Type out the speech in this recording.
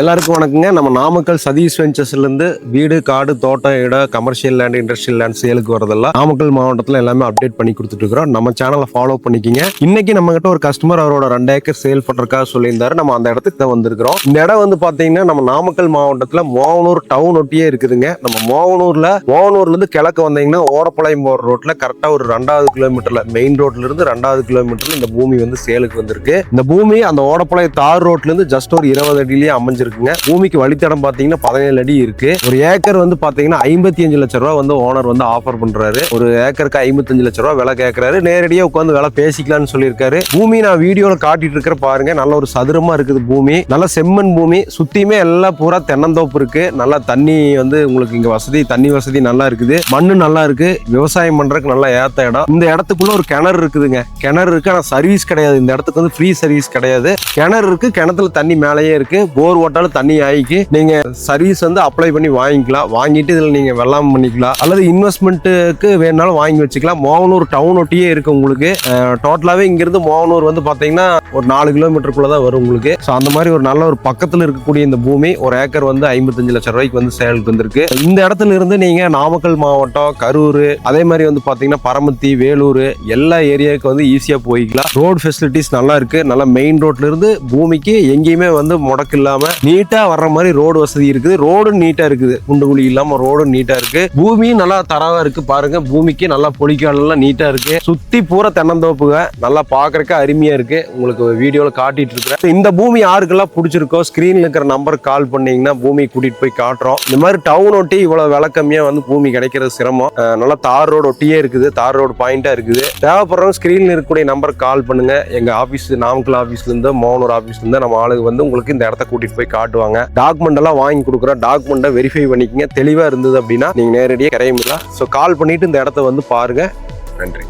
எல்லாருக்கும் வணக்கங்க. நம்ம நாமக்கல் சதீஷ் வெஞ்சர்ஸ்லேருந்து வீடு காடு தோட்டம் இடம் கமர்ஷியல் லேண்ட் இண்டஸ்ட்ரியல் லேண்ட் சேலுக்கு வரதெல்லாம் நாமக்கல் மாவட்டத்தில் எல்லாமே அப்டேட் பண்ணி கொடுத்துட்டு இருக்கிறோம். நம்ம சேனலை ஃபாலோ பண்ணிக்கிங்க. இன்னைக்கு நம்ம கிட்ட ஒரு கஸ்டமர் அவரோட ரெண்டு ஏக்கர் சேல் பண்றதுக்காக சொல்லியிருந்தாரு. நம்ம அந்த இடத்துக்கு தான் வந்திருக்கிறோம். இந்த இடம் வந்து பார்த்தீங்கன்னா நம்ம நாமக்கல் மாவட்டத்தில் மோகனூர் டவுன் ஒட்டியே இருக்குதுங்க. நம்ம மோகனூரில் மோகனூர்லேருந்து கிழக்கு வந்தீங்கன்னா ஓடப்பாளையம் போகிற ரோட்டில் கரெக்டாக ஒரு ரெண்டாவது கிலோமீட்டரில் மெயின் ரோட்லேருந்து ரெண்டாவது கிலோமீட்டரில் இந்த பூமி வந்து சேலுக்கு வந்திருக்கு. இந்த பூமி அந்த ஓடப்பாளையம் தார் ரோட்லேருந்து ஜஸ்ட் ஒரு இருபது அடியிலேயே அமைஞ்சிருக்கு. இருக்குங்க பூமிக்கு வழித்தடம் பாத்தீங்கன்னா பதினேழு அடி இருக்கு. ஒரு ஏக்கர் வந்து பாத்தீங்கன்னா ஐம்பத்தி அஞ்சு லட்ச ரூபா வந்து ஓனர் வந்து ஆஃபர் பண்றாரு. ஒரு ஏக்கருக்கு ஐம்பத்தஞ்சு லட்ச ரூபா விலை கேட்கறாரு நேரடியா உட்காந்து விலை பேசிக்கலாம்னு சொல்லியிருக்காரு. பூமி நான் வீடியோல காட்டிட்டு இருக்கிற பாருங்க நல்ல ஒரு சதுரமா இருக்குது பூமி. நல்ல செம்மண் பூமி. சுத்தியுமே எல்லாம் பூரா தென்னந்தோப்பு இருக்கு. நல்லா தண்ணி வந்து உங்களுக்கு இங்க வசதி தண்ணி வசதி நல்லா இருக்குது. மண்ணு நல்லா இருக்கு. விவசாயம் பண்றதுக்கு நல்லா ஏத்த இடம். இந்த இடத்துக்குள்ள ஒரு கிணறு இருக்குதுங்க. கிணறு இருக்கு ஆனா சர்வீஸ் கிடையாது. இந்த இடத்துக்கு வந்து ஃப்ரீ சர்வீஸ் கிடையாது. கிணறு இருக்கு கிணத்துல தண்ணி மேலேயே இருக்கு. போர் போட்டாலும் தண்ணி ஆகிக்கு. நீங்க சர்வீஸ் வந்து அப்ளை பண்ணி வாங்கிக்கலாம். வாங்கிட்டு இதில் நீங்க வெள்ளாமை பண்ணிக்கலாம். அல்லது இன்வெஸ்ட்மெண்ட்டுக்கு வேணாலும் வாங்கி வச்சுக்கலாம். மோகனூர் டவுன் ஒட்டியே இருக்கு உங்களுக்கு. டோட்டலாகவே இங்கிருந்து மோகனூர் வந்து பார்த்தீங்கன்னா ஒரு நாலு கிலோமீட்டருக்குள்ளே தான் வரும் உங்களுக்கு. ஸோ அந்த மாதிரி ஒரு நல்ல ஒரு பக்கத்தில் இருக்கக்கூடிய இந்த பூமி ஒரு ஏக்கர் வந்து ஐம்பத்தஞ்சு லட்சம் ரூபாய்க்கு வந்து சேலுக்கு வந்திருக்கு. இந்த இடத்துல இருந்து நீங்க நாமக்கல் மாவட்டம் கரூர் அதே மாதிரி வந்து பார்த்தீங்கன்னா பரமத்தி வேலூர் எல்லா ஏரியாவுக்கு வந்து ஈஸியாக போய்க்கலாம். ரோடு ஃபெசிலிட்டிஸ் நல்லா இருக்கு. நல்லா மெயின் ரோட்ல இருந்து பூமிக்கு எங்கேயுமே வந்து முடக்கு இல்லாமல் நீட்டாக வர்ற மாதிரி ரோடு வசதி இருக்குது. ரோடும் நீட்டாக இருக்குது. குண்டு குழி இல்லாமல் ரோடும் நீட்டாக இருக்குது பூமியும் நல்லா தரவாக இருக்குது பாருங்கள் பூமிக்கு நல்லா பொலிக்கால் நீட்டாக இருக்குது சுற்றி பூரா தென்னந்தோப்புங்க. நல்லா பாக்குறதுக்கு அருமையாக இருக்குது உங்களுக்கு வீடியோவில் காட்டிட்டு இருக்கிறேன். இந்த பூமி யாருக்கெல்லாம் பிடிச்சிருக்கோ ஸ்க்ரீனில் இருக்கிற நம்பருக்கு கால் பண்ணீங்கன்னா பூமி கூட்டிகிட்டு போய் காட்டுறோம். இந்த மாதிரி டவுன் ஒட்டி இவ்வளோ விலை கம்மியாக வந்து பூமி கிடைக்கிறது சிரமம். நல்லா தார் ரோடு ஒட்டியே இருக்குது. தார் ரோடு பாயிண்டாக இருக்குது. தேவைப்படுறவங்க ஸ்க்ரீனில் இருக்கக்கூடிய நம்பருக்கு கால் பண்ணுங்கள் எங்கள் ஆஃபீஸ் நாமக்கல் ஆஃபீஸ்லேருந்து மோனூர் மோகனூர் நம்ம ஆளுங்க வந்து உங்களுக்கு இந்த இடத்த கூட்டிகிட்டு போய் காட்டுவாங்க. டாக்குமெண்ட் எல்லாம் வாங்கி கொடுக்குறோம் டாக்குமெண்ட்டை வெரிஃபை பண்ணிக்கங்க. தெளிவாக இருந்தது அப்படின்னா நீங்கள் நேரடியாக கரையுமில்ல ஸோ கால் பண்ணிட்டு இந்த இடத்த வந்து பாருங்க. நன்றி.